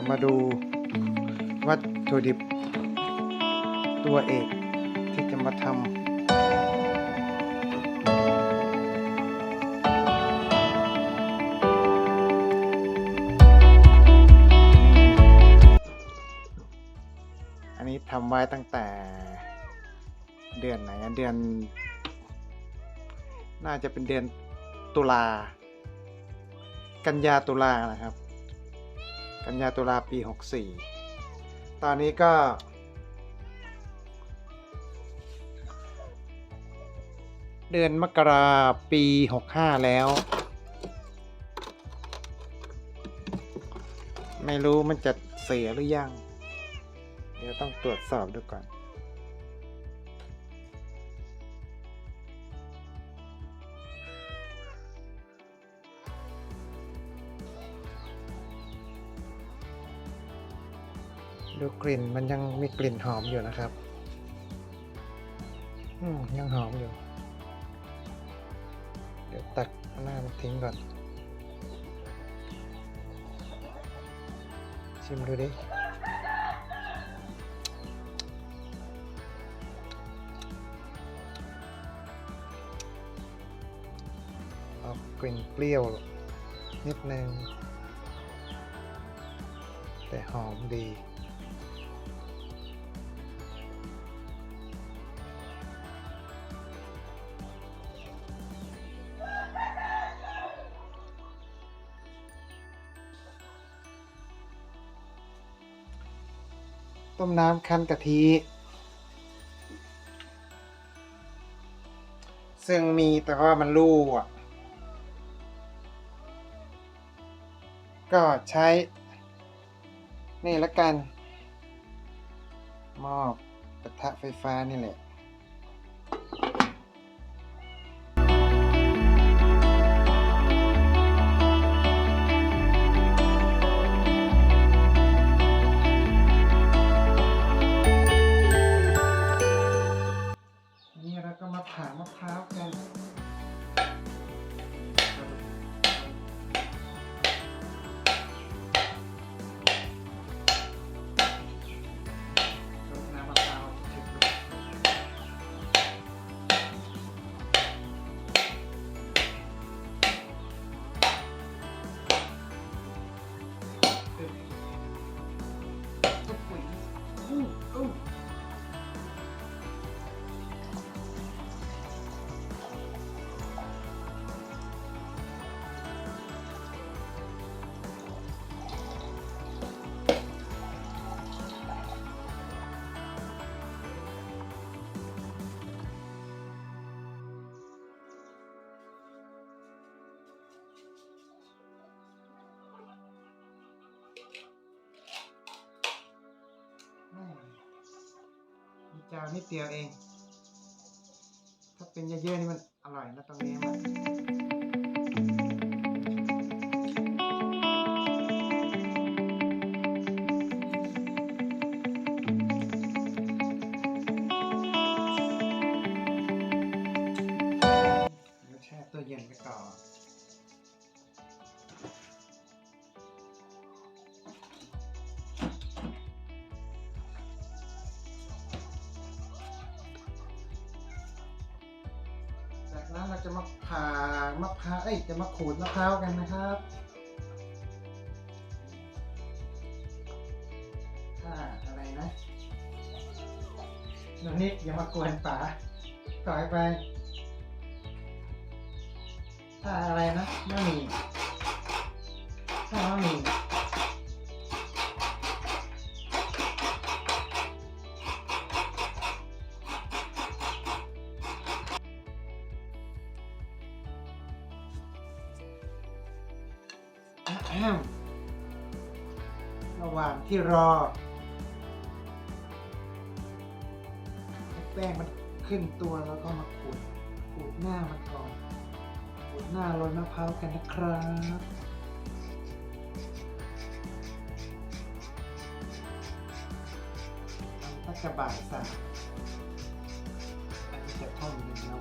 จะมาดูวัตถุดิบ ตัวเอกที่จะมาทำอันนี้ทำไว้ตั้งแต่เดือนไหนอะเดือน น่าจะเป็นเดือนตุลา กันยาตุลานะครับ กันยาตุลาปี 64 ตอนนี้ก็ เดือนมกราปี 65 แล้ว ไม่รู้มันจะเสียหรือยัง เดี๋ยวต้องตรวจสอบดูก่อน ดูกลิ่นมันยังมีกลิ่นหอมอยู่นะครับอืมยังหอมอยู่ เดี๋ยวตักหน้ามันทิ้งก่อน ชิมดูดิออกกลิ่นเปรี้ยว นิดนึง แต่หอมดี ต้มน้ำคั้นกะทิ ซึ่งมีแต่ว่ามันรูอะก็ใช้ นี่ละกันหม้อกระทะไฟฟ้านี่แหละาวนิดเดียวเอง ถ้าเป็นเยอะๆนี่มันอร่อยนะตรงนี้มัน เราจะมาผ่ามะพร้าวเอ้ยจะมาขูดมะพร้าวกันนะครับถ้าอะไรนะหนูนิดอย่ามากวนป๋าถอยไปถ้าอะไรนะมะหมี่ถ้ามะหมี่ ระหว่างที่รอ แป้งมันขึ้นตัวแล้วก็มาขูดขูดหน้ามันก่อนขูดหน้าโรยมะพร้าวกันนะครับมันก็จะบ่ายสามอันนี้จะท่อมหนึ่งแล้ว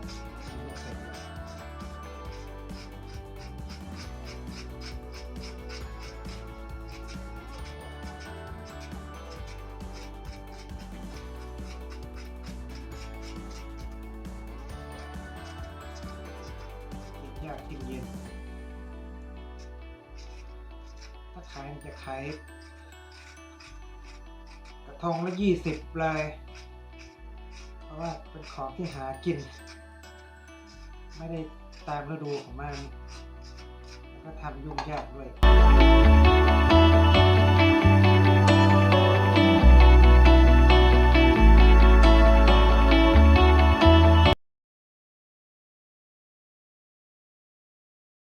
อยากกินเย็น ถ้าขายมันจะขายกระทงละยี่สิบเลย เพราะว่าเป็นของที่หากิน ไม่ได้ตามฤดูของมัน แล้วก็ทำยุ่งยากด้วย